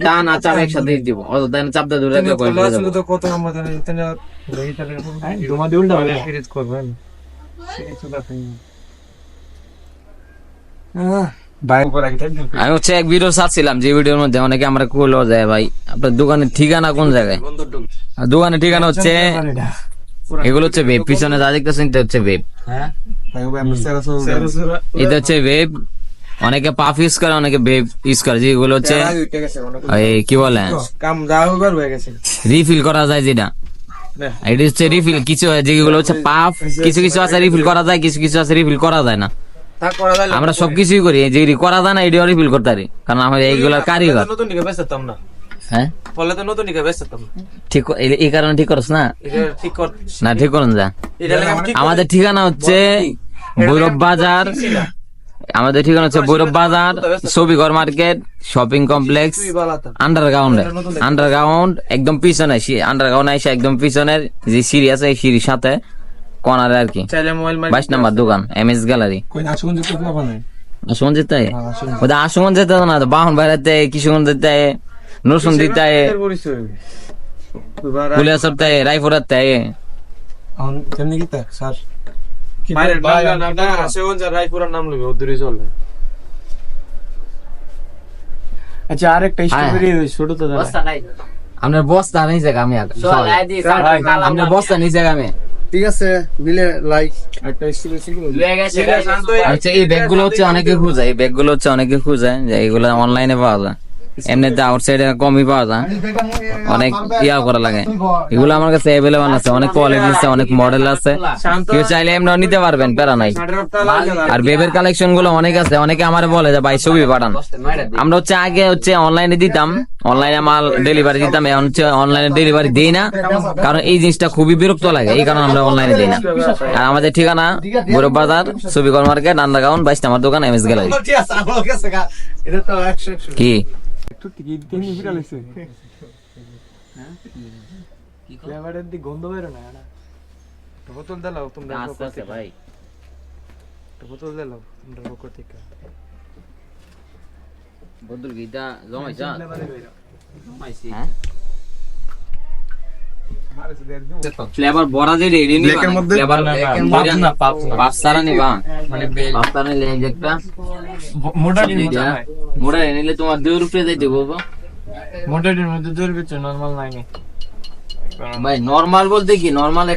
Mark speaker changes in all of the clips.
Speaker 1: টান আর চাপ একসাথে দিব। অত চাপ দিয়ে
Speaker 2: কত উল্টা হবে করবেন আগে থাকবেন
Speaker 1: আমি হচ্ছে এক ভিডিও ছাড়ছিলাম যে ভিডিওর মধ্যে অনেকে আমরা কইলো যায় ভাই আপনার দোকানের ঠিকানা কোন জায়গায়? দোকানের ঠিকানা হচ্ছে এগুলো হচ্ছে ভেব পিছনে যা দেখতেছেন এটা হচ্ছে ভেব
Speaker 2: হ্যাঁ? ভাই ভাই আমরা সেরা সেরা
Speaker 1: এটা হচ্ছে ভেব অনেকে পাফ ইউজ করে অনেকে ভেব ইউজ করে যেগুলো হচ্ছে এই কি বলে? রিফিল করা যায় যেটা। এটা হচ্ছে রিফিল কিছু যেগুলো হচ্ছে পাফ কিছু কিছু আছে রিফিল করা। যায় কিছু কিছু আছে রিফিল করা যায় না। আমরা সবকিছুই করি। যে করা যায় না এটাও রিফিল করতে পারি কারণ আমরা এইগুলোর কারিগর।
Speaker 2: না
Speaker 1: হ্যাঁ?
Speaker 2: ফলে তো নতুন
Speaker 1: ঠিক এই- কারণে ঠিক করছ না?
Speaker 2: ঠিক কর
Speaker 1: না ঠিক করুন যা। আমাদের ঠিকানা হচ্ছে ভৈরব বাজার। আমাদের ঠিকানা হচ্ছে Bhairab Bazar Chhobighor market shopping complex আন্ডারগ্রাউন্ডে underground একদম পিছনে আন্ডারগ্রাউন্ড এসে একদম পিছনের যে সিঁড়ি আছে এই সিঁড়ির সাথে কর্নারে আর কি। বাইশ নাম্বার দোকান এম এস গ্যালারি আসুন যেতে ওদের আসুন যেতে না বাহন বাইরাতে কিশোরগঞ্জ যেতে নরসুন দিতে।
Speaker 2: পরিচয়
Speaker 1: কুলিয়াসর তে রায়পুরার তে
Speaker 2: এখন কেমনি কি স্যার? বাইরে বাংলা নামটা সেগুন যা রায়পুরার নাম লইবে ওদুরি চলে আচ্ছা আরেকটা স্ট্রবেরি ছোট তো দাদা
Speaker 1: আপনার বস্তা নেই জায়গা আমি আপনার বস্তা নেই জায়গা আমি।
Speaker 2: ঠিক আছে দিলে লাইক একটা
Speaker 1: আচ্ছা এই ব্যাগগুলো হচ্ছে অনেকে খুঁজে এই ব্যাগগুলো হচ্ছে অনেকে খুঁজে যে এইগুলো অনলাইনে পাওয়া যায়। এমনিতে আউটসাইডে কমই পাওয়া যায়। অনেক ইয়া করা লাগে। এগুলো আমার কাছে অ্যাভেলেবল আছে। অনেক কোয়ালিটি আছে অনেক মডেল আছে। কেউ চাইলে এমনি নিতে পারবেন প্যারা নাই। আর বেবের কালেকশনগুলো অনেক আছে। অনেকে আমার বলে যে ভাই ছবি পাঠান। আমরা হচ্ছে আগে হচ্ছে অনলাইনে দিতাম। অনলাইনে মাল ডেলিভারি দিতাম। এখন হচ্ছে অনলাইনে ডেলিভারি দিই না। কারণ এই জিনিসটা খুবই বিরক্ত লাগে। এই কারণে আমরা অনলাইনে দিই না। আর আমাদের ঠিকানা গৌরব বাজার ছবিকর মার্কেট আন্ডারগ্রাউন্ড বাইশ নাম্বার দোকান এম এস গ্যালারি
Speaker 2: এটা একশো
Speaker 1: কি
Speaker 2: নিয়ে ফিরে লাগছে ফ্লেভারের দিক গন্ধ বের না এটা তো বোতল দিলাও তোমরা পক্ষ থেকে।
Speaker 1: ভাই।
Speaker 2: তো বোতল দিলাও তোমরা পক্ষ থেকে।
Speaker 1: জমাই গীতা জমাইছি। হ্যাঁ? ফ্লেভার বড়া যে রেডি নি
Speaker 2: Black মধ্যে?
Speaker 1: ফ্লেভার
Speaker 2: না, পাপ
Speaker 1: সারা
Speaker 2: মানে
Speaker 1: পাঁচ সারা নিলে এই যে একটা।
Speaker 2: মোটা
Speaker 1: মোড়া নিলে তোমার দুই রুপিয়ে দিতে বলব।
Speaker 2: মোটাটির মধ্যে দূর বিচ্ছে নরমাল নাই নি।
Speaker 1: ভাই নরমাল বলতে কি? নরমাল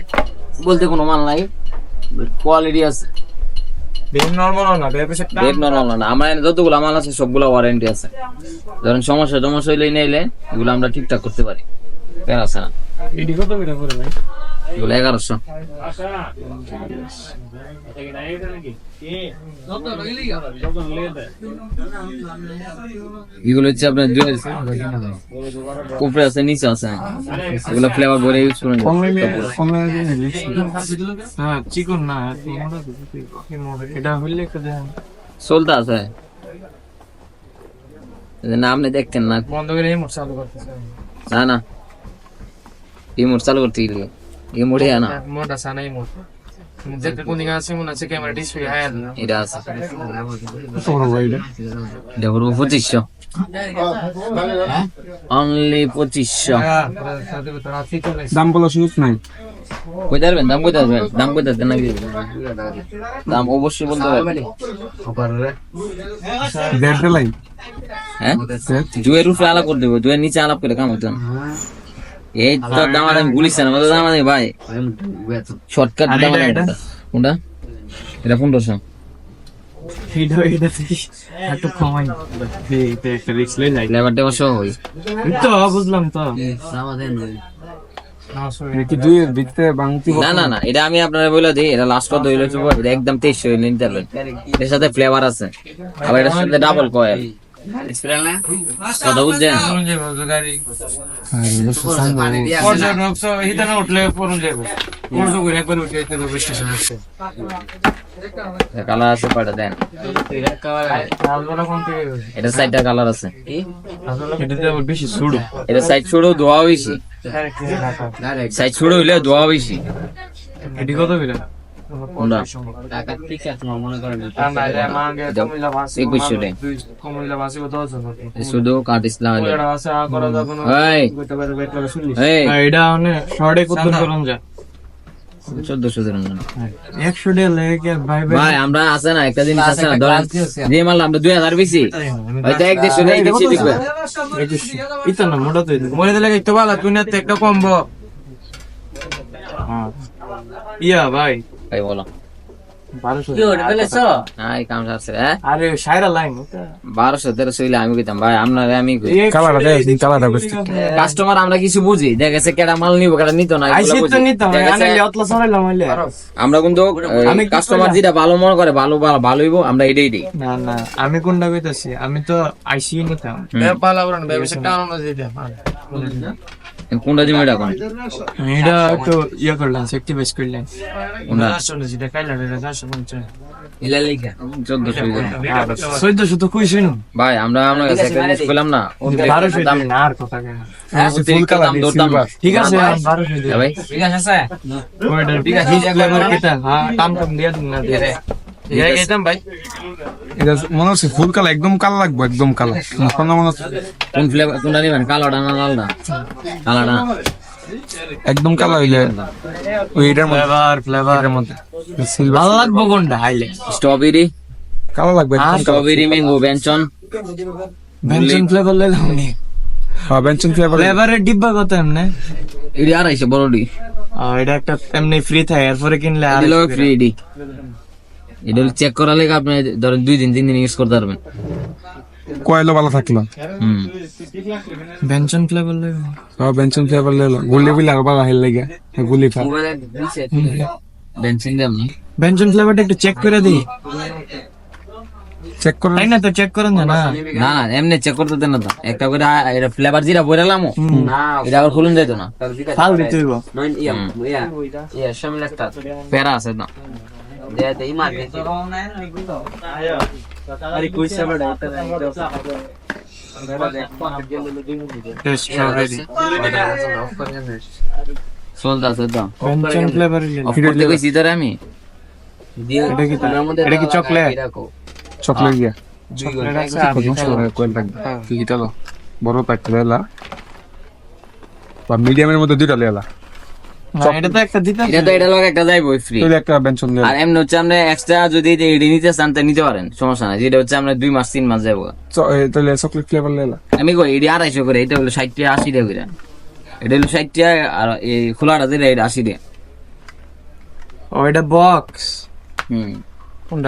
Speaker 1: বলতে কোনো মাল নাই। কোয়ালিটি আছে।
Speaker 2: না
Speaker 1: না। যতগুলো মাল সবগুলো ওয়ারেন্টি আছে। ধরেন সমস্যা সমস্যা হইলে নিলে এগুলো আমরা ঠিকঠাক করতে পারি। আছে না
Speaker 2: এডি কত করে পড়ে ভাই।
Speaker 1: এগুলো এগারোশো। এগুলো হচ্ছে আপনার জুয়েল উপরে আছে নিচে আছে। এগুলো ফ্লেভার ভরে ইউজ করে নিতে
Speaker 2: কমে
Speaker 1: পারবেন।
Speaker 2: কমে হ্যাঁ চিকন না? এটা হইলে
Speaker 1: চলতে আছে। এই যে না আপনি দেখতেন না।
Speaker 2: বন্ধ করে চালু করতেছে।
Speaker 1: না না। এই চালু করতে গেলে এই মোটে না
Speaker 2: মোট আছে না এই মোট কোন দিকে আছে মনে আছে ক্যামেরা ডিসপ্লে হায়ার
Speaker 1: এটা আছে
Speaker 2: বড় ভাই এটা
Speaker 1: এটা হলো পঁচিশশো অনলি পঁচিশশো
Speaker 2: দাম বলা সুযোগ নাই
Speaker 1: কই পারবেন দাম কই পারবেন দাম কই পারবেন নাকি দাম অবশ্যই বলতে পারবেন
Speaker 2: দেড়টা লাইন
Speaker 1: হ্যাঁ জুয়ের উপরে আলাপ করে দেবো জুয়ের নিচে আলাপ করে কাম হতো না এই তো দাম আমি গুলিস না মতো ভাই। শর্টকাট
Speaker 2: এটা?
Speaker 1: কোনটা? পনেরোশো। আমি আপনারা বলে দিই এটা লাস্ট কত হইল একদম হইলে নিতে পারবেন এর সাথে ফ্লেভার আছে। আবার এটার সাথে ডাবল কয়েল। কালার আছে। কয়টা দেন। এটা সাইডটা কালার আছে।
Speaker 2: বেশি
Speaker 1: এটা সাইড ধোয়া বেশি। সাইড ছোট হইলে ধোয়া বেশি।
Speaker 2: এটি কত বিরা
Speaker 1: শুধু ইসলাম
Speaker 2: ভাই
Speaker 1: আমরা আছে না একটা জিনিস আছে না ধরেন যে মাল আমরা দুই হাজার বেশি। হয়তো এক দেড়শো নেই বেশি দিবে।
Speaker 2: ইতো না মোটা তো মরে দিলে একটু ভালো তুই না একটা কমবো। হ্যাঁ। ইয়া ভাই।
Speaker 1: ভাই বলো কাস্টমার আমরা কিছু বুঝি দেখা গেছে কেডা মাল নিব কেডা নিত না আমরা কিন্তু
Speaker 2: আমি
Speaker 1: কাস্টমার যেটা ভালো মনে করে ভালো ভালো ভালো হইব আমরা এটাই দিই।
Speaker 2: না না আমি কোনটা কইতাছি? আমি তো আইসি নিতাম।
Speaker 1: কোনটা দিবো এটা
Speaker 2: এটা একটু ইয়ে করলাম সেফটি বেস করলাম।
Speaker 1: কোনটা?
Speaker 3: ইলা লিখা।
Speaker 1: চোদ্দশো
Speaker 2: চোদ্দশো তো কইছি
Speaker 1: ভাই আমরা আমরা কাছে একটা জিনিস পেলাম না। দাম ধরতাম না।
Speaker 2: ঠিক আছে
Speaker 1: হ্যাঁ ভাই।
Speaker 3: ঠিক আছে
Speaker 2: ঠিক আছে না
Speaker 4: মনে হচ্ছে ফুল কালার একদম কালো লাগবে একদম কালো। মনে হচ্ছে
Speaker 1: কোন ফ্লেভার কোনটা নিবেন? কালোটা না লালটা? কালোটা?
Speaker 4: একদম কালো হইলে ওই মধ্যে
Speaker 2: ফ্লেভার ফ্লেভারের মধ্যে। ভালো লাগবো কোনটা? হাইলে।
Speaker 1: স্ট্রবেরি
Speaker 4: কালো লাগবে
Speaker 1: স্ট্রবেরি ম্যাঙ্গো বেনচন
Speaker 2: বেনসন ফ্লেভার লে দাওনি
Speaker 4: হ্যাঁ বেঞ্চন ফ্লেভার
Speaker 2: ফ্লেভারের ডিব্বা কত এমনে?
Speaker 1: এটি আড়াইশো
Speaker 2: আর এটা একটা এমনি ফ্রি থাকে এরপরে কিনলে আর
Speaker 1: ফ্রি এডি এটা চেক করা লেগে আপনি ধরেন দুই দিন তিন দিন ইউজ করতে পারবেন।
Speaker 4: কয়েলও ভালো থাকল।
Speaker 2: বেনসন ফ্লেভার লে
Speaker 4: হ্যাঁ বেঞ্চন ফ্লেভার লেলো গুলি বিলে আরও ভালো হেল লাগে হ্যাঁ, গুলি ফা
Speaker 1: বেনসিন দাম না।
Speaker 2: বেনসন ফ্লেভারটা একটু চেক করে দিই।
Speaker 4: চেক করে
Speaker 2: তাই না তো চেক করেন না? না
Speaker 1: না না এমনি চেক করতে দেন না তো। একটা করে এটা ফ্লেভার যেটা বইরালাম এটা আবার খুলুন যাইতো না।
Speaker 2: ফাল দিতে হইব।
Speaker 3: নয় ইয়া ইয়া ইয়া একটা
Speaker 1: প্যারা আছে না
Speaker 3: দে দে ইমার দেখি আরে কই সাবা
Speaker 2: স্ট্রবেরি
Speaker 1: চলতে আছে তো
Speaker 2: বেনসন ফ্লেভার
Speaker 1: অফ করতে কইছি তোরে আমি?
Speaker 2: এটা কি এটা কি চকলেট?
Speaker 4: চকলেট গিয়া
Speaker 2: চকলেট আছে
Speaker 4: হয়। কয়েল কি কি তালো? বড় প্যাকেট লেলা বা মিডিয়ামের মধ্যে দুইটা লেলা
Speaker 2: এটা তো একটা দিতে
Speaker 1: এটা তো এটা লোক একটা যাইবো ফ্রি
Speaker 4: তাহলে একটা বেঞ্চন লেলা
Speaker 1: আর এমনি হচ্ছে আপনি এক্সট্রা যদি এডি নিতে চান তা নিতে পারেন সমস্যা নাই। যেটা হচ্ছে আমরা দুই মাস তিন মাস যাব
Speaker 4: তাহলে চকলেট ফ্লেভার লেলা
Speaker 1: আমি কই এডি আড়াইশো করে এটা হলো ষাট টাকা আশি টাকা করে। এটা হলো ষাট টাকা আর এই খোলাটা দিলে এটা আশি টাকা।
Speaker 2: ও এটা বক্স
Speaker 1: হুম।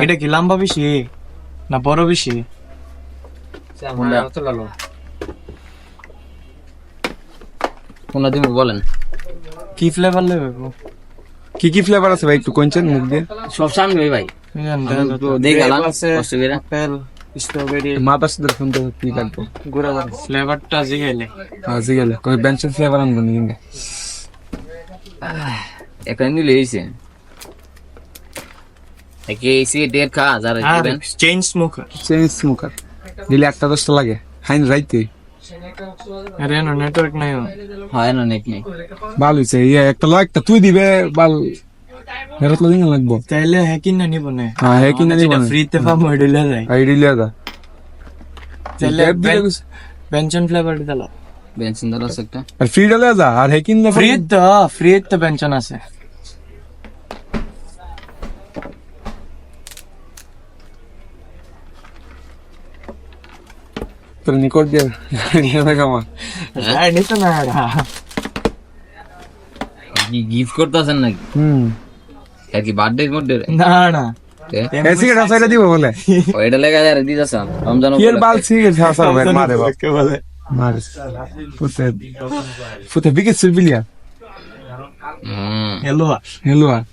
Speaker 2: এটা কি লম্বা বেশি? না বড় বেশি?
Speaker 1: কোনটা দিবো বলেন।
Speaker 2: কি ফ্লেভার নেবে গো?
Speaker 4: কি কি ফ্লেভার আছে ভাই একটু কোনছেন মুখ দিয়ে?
Speaker 1: সব সামনে ভাই। ভাই দেখে গেলাম কষ্ট করে।
Speaker 2: আপেল স্ট্রবেরি
Speaker 4: মাথা সাথে শুনতে কি লাগবে?
Speaker 2: গুড়া ফ্লেভারটা জিগাইলে।
Speaker 4: আজ গেলে কই বেঞ্চন ফ্লেভার আনব নি
Speaker 1: এখানে নিলে হয়েছে একে এসি ডেট খা যারা
Speaker 2: চেইন স্মোকার
Speaker 4: চেঞ্জ স্মোকার দিলে একটা দশটা লাগে। হাইন রাইতে।
Speaker 2: আরে না নেটওয়ার্ক নাই।
Speaker 1: হয় না নেট নেই।
Speaker 4: ভালো হইছে ইয়ে একটা লো তুই দিবে বাল। মেরত দিন লাগবো।
Speaker 2: তাইলে হ্যাকিং না নিব না।
Speaker 4: হ্যাঁ হে কিনা দিব না।
Speaker 2: ফ্রিতে পাবো মডিউলে যায়
Speaker 4: আইডি লিয়া দা।
Speaker 2: তাইলে বেনসন ফ্লেভার দিল
Speaker 1: বেঞ্চিন ধরো আছে একটা।
Speaker 4: আর ফ্রি ডালে যা আর হে কিনলে
Speaker 2: ফ্রি তো ফ্রি তো বেনসন আছে।
Speaker 4: তোর নিকট দিয়ে নিয়ে কামা
Speaker 2: আর নিত না।
Speaker 1: কি গিফট করতেছেন নাকি?
Speaker 4: হুম।
Speaker 1: আর কি বার্থডে মধ্যে
Speaker 2: না না।
Speaker 4: এ সিগারেট আসাইলে দিব বলে।
Speaker 1: ওইটা লেগে আর দিতেছ রমজান
Speaker 4: কি বাল সিগারেট হাসা হবে মারে বাপ।
Speaker 2: কে বলে।
Speaker 4: মারে। ফুতে ফুতে বিকে সুবিলিয়া
Speaker 1: হুম।
Speaker 2: হ্যালো
Speaker 4: আর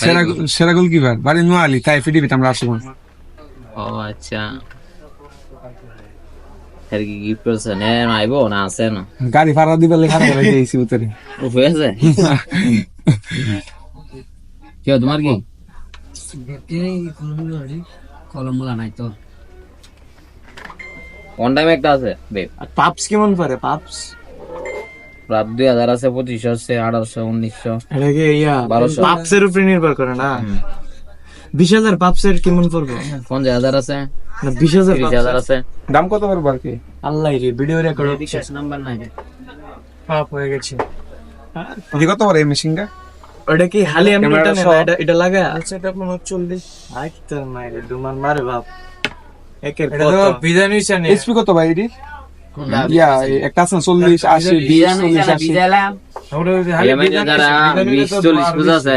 Speaker 4: সেরা সেরা গোলকিপার। বাড়ি নোয়ালি তাই ফিডিবি আমরা আসব
Speaker 1: ও আচ্ছা। আর কি গিফট করছেন এ আইবো না আছে না?
Speaker 4: গাড়ি ভাড়া দিবে লেখা করে দিয়েছি উত্তরে
Speaker 1: ও হয়েছে কি তোমার কি
Speaker 3: কলম মুলা নাই তো
Speaker 1: অন টাইম একটা আছে বেব
Speaker 2: আর পাপস কেমন পারে পাপস
Speaker 1: রাত দুই হাজার আছে পঁচিশশো আছে আঠারোশো উনিশশো
Speaker 2: এটা কি ইয়া
Speaker 1: বারোশো।
Speaker 2: পাপসের উপরে নির্ভর করে না। বিশ হাজার পাপসের কেমন পড়বে?
Speaker 1: পঞ্চাশ হাজার আছে।
Speaker 2: না বিশ হাজার
Speaker 1: তিরিশ হাজার আছে।
Speaker 4: দাম কত পারব আর কি?
Speaker 2: আল্লাহ রে ভিডিও রেকর্ড
Speaker 3: শেষ নাম্বার নাই।
Speaker 2: পাপ হয়ে গেছে।
Speaker 4: এটি কত এই মেশিনটা
Speaker 2: ওটা কি হালি আমি এটা
Speaker 4: সহ।
Speaker 2: এটা এটা লাগা আচ্ছা এটা আপনার চল্লিশ। আই তোর মায়ের দুমান মারে বাপ। একের কত? না?
Speaker 4: এইচপি কত ভাই এটি ইয়া একটা আছে না চল্লিশ আশি বিশ
Speaker 3: বিজান
Speaker 4: চল্লিশ আশি।
Speaker 3: বিজালাম
Speaker 2: আমরা ওই যে হালি
Speaker 1: EMI তে
Speaker 2: বিধান
Speaker 1: যারা
Speaker 2: হইছে, বিধান হইলে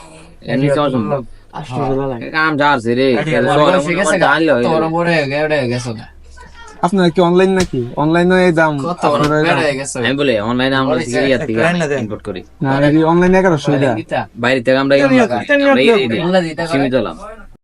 Speaker 4: আপনার কি অনলাইন নাকি? অনলাইনে এই দাম
Speaker 3: কত বড়
Speaker 4: আপনারা এই দাম।
Speaker 3: হয়ে গেছে।
Speaker 1: আমি বলি অনলাইনে আমরা। ইম্পোর্ট করি।
Speaker 4: অনলাইনে এগারোশো
Speaker 1: বাইরে থেকে আমরা
Speaker 3: দিতে
Speaker 1: সীমিত